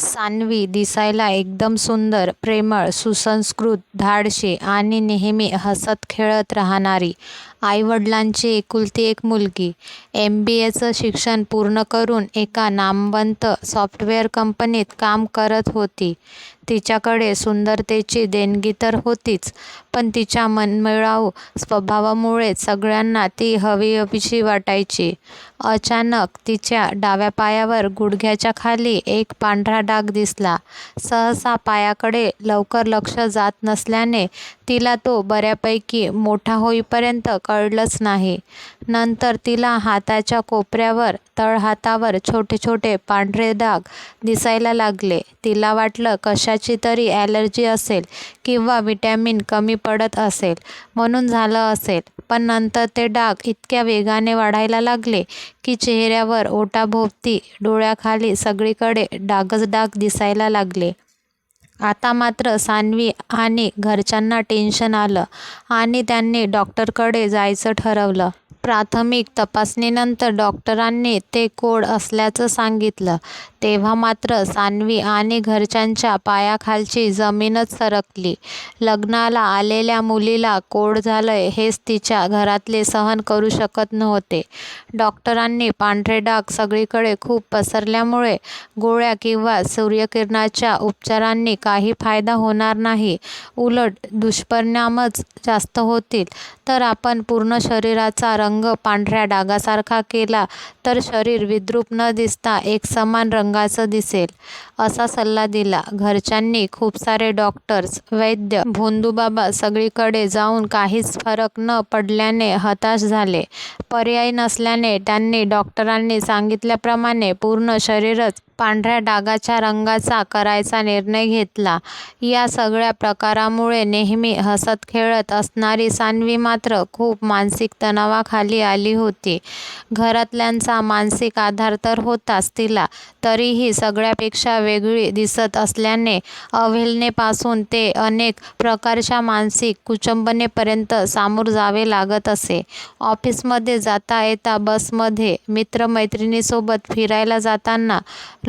सान्वी दिसायला एकदम सुंदर, प्रेमळ, सुसंस्कृत, धाडशी आणि नेहमी हसत खेळत राहणारी. आईवडिलांची एकुलती एक मुलगी. एम. बी. एचं शिक्षण पूर्ण करून एका नामवंत सॉफ्टवेअर कंपनीत काम करत होती. तिच्याकडे सुंदरतेची देणगी तर होतीच, पण तिच्या मनमिळाऊ स्वभावामुळे सगळ्यांना ती हवीहवीशी वाटायची. अचानक तिच्या डाव्या पायावर गुडघ्याच्या खाली एक पांढरा डाग दिसला. सहसा पायाकडे लवकर लक्ष जात नसल्याने तिला तो बऱ्यापैकी मोठा होईपर्यंत कळलंच नाही. नंतर तिला हाताच्या कोपऱ्यावर, तळहातावर छोटे-छोटे पांढरे डाग दिसायला लागले. तिला वाटलं कशा कशाची तरी ॲलर्जी असेल किंवा व्हिटॅमिन कमी पडत असेल म्हणून झालं असेल. पण नंतर ते डाग इतक्या वेगाने वाढायला लागले की चेहऱ्यावर, ओटाभोवती डोळ्याखाली सगळीकडे डागच डाग दिसायला लागले. आता मात्र सान्वी आणि घरच्यांना टेन्शन आलं आणि त्यांनी डॉक्टरकडे जायचं ठरवलं. प्राथमिक तपासणीनंतर डॉक्टरांनी ते कोड असल्याचं सांगितलं. तेव्हा मात्र सान्वी आणि घरच्यांच्या पायाखालची जमीनच सरकली. लग्नाला आलेल्या मुलीला कोड झालंय हेच तिच्या घरातले सहन करू शकत नव्हते. डॉक्टरांनी पांढरे डाग सगळीकडे खूप पसरल्यामुळे गोळ्या किंवा सूर्यकिरणाच्या उपचारांनी काही फायदा होणार नाही, उलट दुष्परिणामच जास्त होतील. तर आपण पूर्ण शरीराचा रंग रंग पांढऱ्या डागासारखा केला तर शरीर विद्रूप न दिसता एकसमान रंगाचं दिसेल, असा सल्ला दिला. घरच्यांनी, खूप सारे डॉक्टर्स, वैद्य, भोंदूबाबा सगळीकडे जाऊन काहीच फरक न पडल्याने हताश झाले. पर्याय नसल्याने त्यांनी डॉक्टरांनी सांगितल्याप्रमाणे पूर्ण शरीरच पांढऱ्या डागाच्या रंगाचा करायचा निर्णय घेतला. या सगळ्या प्रकारामुळे नेहमी हसत-खेळत असणारी सान्वी मात्र खूप मानसिक तणावाखाली आली होती. घरातल्यांचा मानसिक आधार तर होताच तिला, तरीही सगळ्यापेक्षा वेगळी दिसत असल्याने अवहेलनेपासून ते अनेक प्रकारच्या मानसिक कुचंबनेपर्यंत सामोर जावे लागत असे. ऑफिसमध्ये जाता-येता, बसमध्ये, मित्रमैत्रिणीसोबत फिरायला जाताना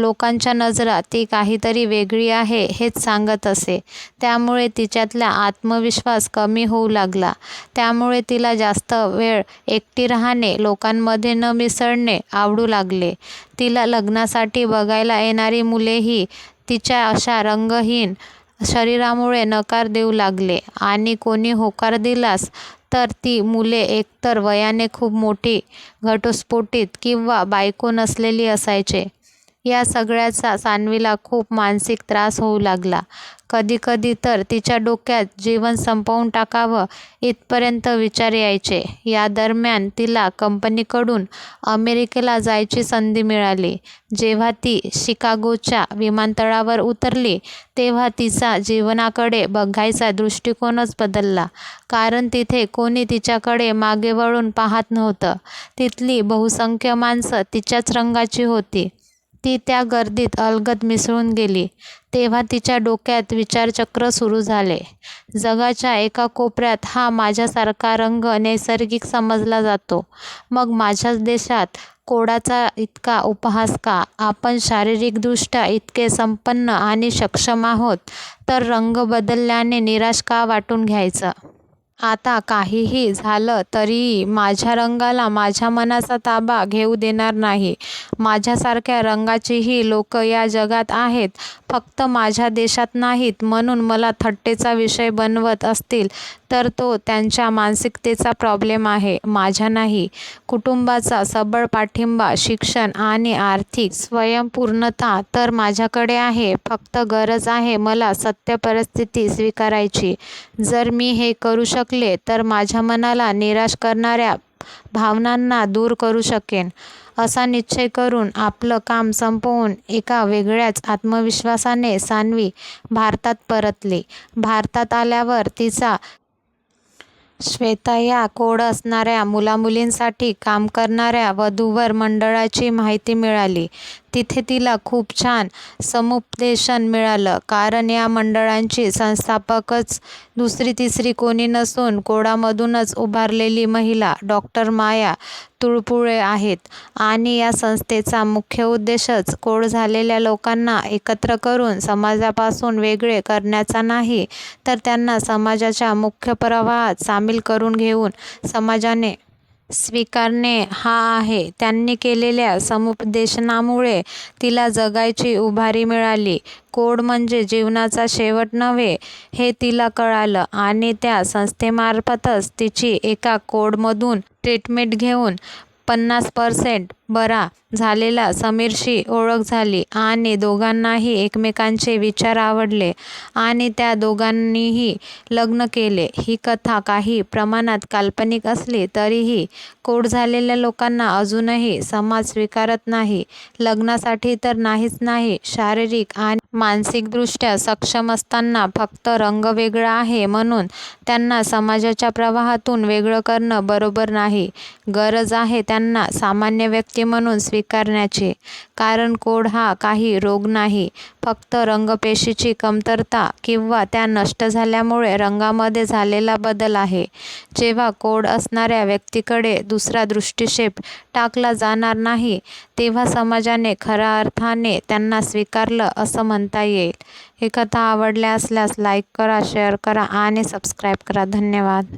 लोकांच्या नजरा ती काहीतरी वेगळी आहे हेच सांगत असे. त्यामुळे तिच्यातला आत्मविश्वास कमी होऊ लागला. त्यामुळे तिला जास्त वेळ एकटी राहणे, लोकांमध्ये न मिसळणे आवडू लागले. तिला लग्नासाठी बघायला येणारी मुलेही तिच्या अशा रंगहीन शरीरामुळे नकार देऊ लागले आणि कोणी होकार दिलास तर ती मुले एकतर वयाने खूप मोठी, घटस्फोटीत किंवा बायको नसलेली असायचे. या सगळ्याचा सान्वीला खूप मानसिक त्रास होऊ लागला. कधीकधी तर तिच्या डोक्यात जीवन संपवून टाकावं इथपर्यंत विचार यायचे. या दरम्यान तिला कंपनीकडून अमेरिकेला जायची संधी मिळाली. जेव्हा ती शिकागोच्या विमानतळावर उतरली, तेव्हा तिचा जीवनाकडे बघायचा दृष्टिकोनच बदलला. कारण तिथे कोणी तिच्याकडे मागे वळून पाहत नव्हतं. तिथली बहुसंख्य माणसं तिच्याच रंगाची होती. ती त्या गर्दीत अलगद मिसळून गेली. तेव्हा तिच्या डोक्यात विचारचक्र सुरू झाले, जगाच्या एका कोपऱ्यात हा माझ्यासारखा रंग नैसर्गिक समजला जातो, मग माझ्याच देशात कोडाचा इतका उपहास का? आपण शारीरिकदृष्ट्या इतके संपन्न आणि सक्षम आहोत, तर रंग बदलल्याने निराश का वाटून घ्यायचं? आता काहीही झालं तरीही माझ्या रंगाला माझ्या मनाचा ताबा घेऊ देणार नाही. माझ्यासारख्या रंगाचीही लोकं या जगात आहेत. फक्त माझ्या देशात नाहीत म्हणून मला थट्टेचा विषय बनवत असतील तर तो त्यांच्या मानसिकतेचा प्रॉब्लेम आहे, माझ्या नाही. कुटुंबाचा सबळ पाठिंबा, शिक्षण आणि आर्थिक स्वयंपूर्णता तर माझ्याकडे आहे. फक्त गरज आहे मला सत्य परिस्थिती स्वीकारायची. जर मी हे करू शकले तर माझ्या मनाला निराश करणाऱ्या भावनांना दूर करू शकेन, असा निश्चय करून आपलं काम संपवून एका वेगळ्याच आत्मविश्वासाने सान्वी भारतात परतली. भारतात आल्यावर तिचा श्वेता या कोड असणाऱ्या मुलामुलींसाठी काम करणाऱ्या वधूवर मंडळाची माहिती मिळाली. तिथे तिला खूप छान समुपदेशन मिळालं. कारण या मंडळांची संस्थापकच दुसरी तिसरी कोणी नसून कोडामधूनच उभारलेली महिला डॉक्टर माया तुळपुळे आहेत. आणि या संस्थेचा मुख्य उद्देशच कोड झालेल्या लोकांना एकत्र करून समाजापासून वेगळे करण्याचा नाही, तर त्यांना समाजाच्या मुख्य प्रवाहात सामील करून घेऊन समाजाने स्वीकारणे हा आहे. त्यांनी केलेल्या समुपदेशनामुळे तिला जगायची उभारी मिळाली. कोड म्हणजे जीवनाचा शेवट नव्हे, हे तिला कळालं आणि त्या संस्थेमार्फतच तिची एका कोडमधून ट्रीटमेंट घेऊन पन्नास पर्सेंट बरा झालेला समीरशी ओळख झाली आणि दोघांनाही एकमेकांचे विचार आवडले आणि त्या दोघांनीही लग्न केले. ही कथा काही प्रमाणात काल्पनिक असली तरीही कोड झालेल्या लोकांना अजूनही समाज स्वीकारत नाही. लग्नासाठी तर नाहीच नाही, शारीरिक आणि मानसिकदृष्ट्या सक्षम असताना फक्त रंग वेगळा आहे म्हणून त्यांना समाजाच्या प्रवाहातून वेगळं करणं बरोबर नाही. गरज आहे त्यांना सामान्य व्यक्ती म्हणून स्वीकारण्याचे कारण कोड हा काही रोग नाही, फक्त रंगपेशीची कमतरता किंवा त्या नष्ट झाल्यामुळे रंगामध्ये झालेला बदल आहे. जेव्हा कोड असणाऱ्या व्यक्तीकडे दुसरा दृष्टिक्षेप टाकला जाणार नाही, तेव्हा समाजाने खऱ्या अर्थाने त्यांना स्वीकारलं असं म्हणता येईल. ही कथा आवडल्या असल्यास लाईक करा, शेअर करा आणि सबस्क्राईब करा. धन्यवाद.